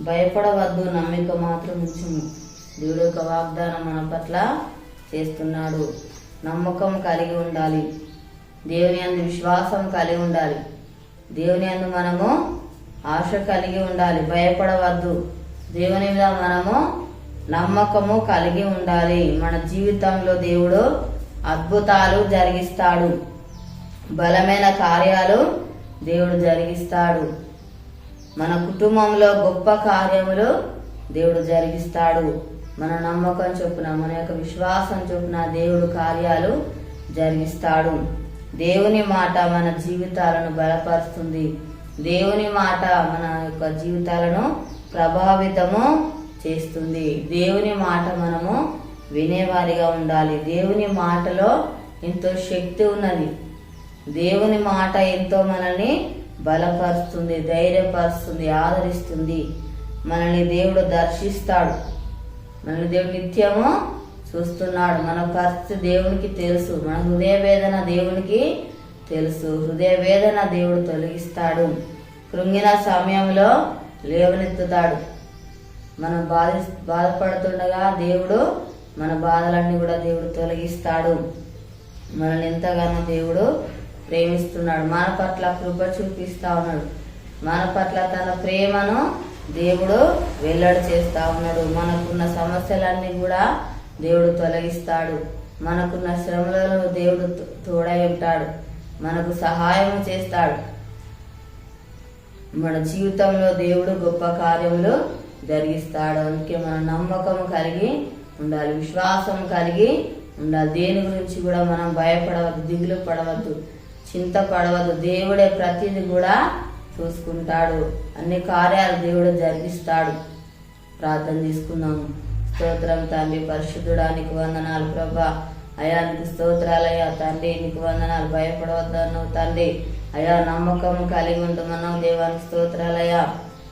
భయపడవద్దు నమ్మిక మాత్రం ఉంచుము. దేవుడు యొక్క వాగ్దానం మన పట్ల చేస్తున్నాడు. నమ్మకం కలిగి ఉండాలి. దేవుని అందు విశ్వాసం కలిగి ఉండాలి. దేవుని అందు మనము ఆశ కలిగి ఉండాలి. భయపడవద్దు. దేవుని మీద మనము నమ్మకము కలిగి ఉండాలి. మన జీవితంలో దేవుడు అద్భుతాలు జరిగిస్తాడు. బలమైన కార్యాలు దేవుడు జరిగిస్తాడు. మన కుటుంబంలో గొప్ప కార్యములు దేవుడు జరిగిస్తాడు. మన నమ్మకం చొప్పున మన యొక్క విశ్వాసం చొప్పున దేవుడు కార్యాలు జరిగిస్తాడు. దేవుని మాట మన జీవితాలను బలపరుస్తుంది. దేవుని మాట మన యొక్క జీవితాలను ప్రభావితము చేస్తుంది. దేవుని మాట మనము వినేవారిగా ఉండాలి. దేవుని మాటలో ఎంతో శక్తి ఉన్నది. దేవుని మాట ఎంతో మనల్ని బలపరుస్తుంది ధైర్యపరుస్తుంది ఆదరిస్తుంది. మనల్ని దేవుడు దర్శిస్తాడు. మనల్ని దేవుడు నిత్యము చూస్తున్నాడు. మన పరిస్థితి దేవునికి తెలుసు. మన హృదయ వేదన దేవునికి తెలుసు. హృదయ వేదన దేవుడు తొలగిస్తాడు. కృంగిన సమయంలో లేవనెత్తుతాడు. మనం బాధ బాధపడుతుండగా దేవుడు మన బాధలన్నీ కూడా దేవుడు తొలగిస్తాడు. మనల్ని ఎంతగానో దేవుడు ప్రేమిస్తున్నాడు. మన పట్ల కృప చూపిస్తా ఉన్నాడు. మన పట్ల తన ప్రేమను దేవుడు వెల్లడి చేస్తా ఉన్నాడు. మనకున్న సమస్యలన్నీ కూడా దేవుడు తొలగిస్తాడు. మనకున్న శ్రమలలో దేవుడు తోడై ఉంటాడు. మనకు సహాయం చేస్తాడు. మన జీవితంలో దేవుడు గొప్ప కార్యములు జరిగిస్తాడు. అందుకే మన నమ్మకం కలిగి ఉండాలి. విశ్వాసం కలిగి ఉండాలి. దేని గురించి కూడా మనం భయపడవద్దు దిగులు పడవద్దు చింత పడవద్దు దేవుడే ప్రతిదీ కూడా చూసుకుంటాడు. అన్ని కార్యాలు దేవుడు జరిగిస్తాడు. ప్రార్థన తీసుకున్నాము స్తోత్రం తండ్రి పరిశుద్ధుడానికి వందనాలు ప్రభా. అయా నీకు స్తోత్రాలయ్యా తండ్రి నీకు వందనాలు. భయపడవద్దన్నావు తండ్రి. అయా నమ్మకం కలిగి ఉండమన్నావు దేవానికి స్తోత్రాలయ్యా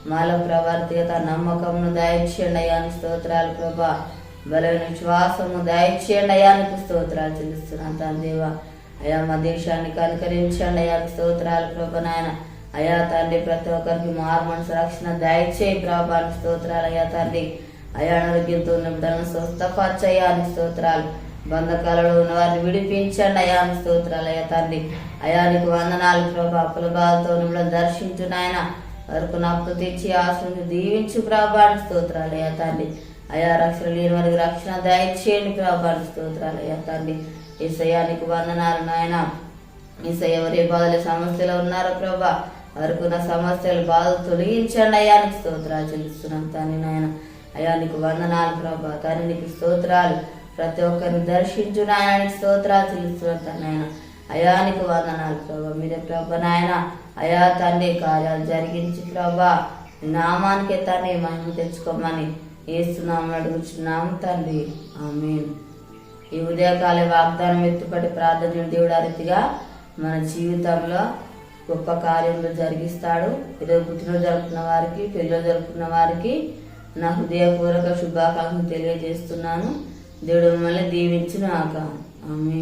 మాలో ప్రవర్తిత నమ్మకంను దయచేయండి అయ్యాను స్తోత్రాలు ప్రభా. బలమైన విశ్వాసము దయచేయండి అయ్యానికి స్తోత్రాలు చెల్లిస్తున్నాను తండ్రి దేవా. అయా మా దేశాన్ని కనుకరించండి అయ్యా స్తోత్రాలు ప్రభా నాయన. అయా తండ్రి ప్రతి ఒక్కరికి మారు మనసు రక్షణ దయచేయి ప్రభాని స్తోత్రాలు అయ్యా తండ్రి. అయా ఆరోగ్యంతో ఉన్న బిడ్డలను స్వస్థపరచయ్యా అని స్తోత్రాలు. బంధకాలలో ఉన్న వారిని విడిపించండి అయా అని స్తోత్రాలు అయ్యా తండ్రి. అయా నీకు వందనాలు ప్రభా అప్పుల బాధతో ఉన్న దర్శించు నాయన. వరకు నప్పు తెచ్చి ఆశ్రమించి దీవించు ప్రభాని స్తోత్రాలు అయ్యా తండ్రి. అయా రక్షణ లేని వారికి రక్షణ దయచేయండి ప్రభాని స్తోత్రాలు అయ్యా తండ్రి. ఇసయానికి వందనాలు నాయన. ఇసయ ఎవరి బాధల సమస్యలు ఉన్నారో ప్రభా వారికున్న సమస్యలు బాధలు తొలగించండి అయ్యానికి స్తోత్రాలు చెల్లిస్తున్నాం తాని నాయన. అయానికి వందనాలు ప్రభా. తాని నీకు స్తోత్రాలు. ప్రతి ఒక్కరిని దర్శించు నాయన. స్తోత్రాలు చెల్లిస్తున్నాం తండ్రి నాయన. అయానికి వందనాలు ప్రభా. మీరే ప్రభా నాయన. అయా తండ్రి కార్యాలు జరిగించి ప్రభా. నామానికి తండ్రి మహిమ తెచ్చుకోమని ఏస్తున్నాము అడుగుచున్నాము తండ్రి. ఆమె ఈ ఉదయకాల వాగ్దానం ఎత్తుపడి ప్రార్థన దేవుడు ఆ రీతిగా మన జీవితంలో గొప్ప కార్యములు జరిగిస్తాడు. ఈరోజు పుట్టినరోజు జరుపుకున్న వారికి పెళ్ళిలో జరుపుకున్న వారికి నా హృదయపూర్వక శుభాకాంక్షలు తెలియజేస్తున్నాను. దేవుడు మిమ్మల్ని దీవించిన ఆమె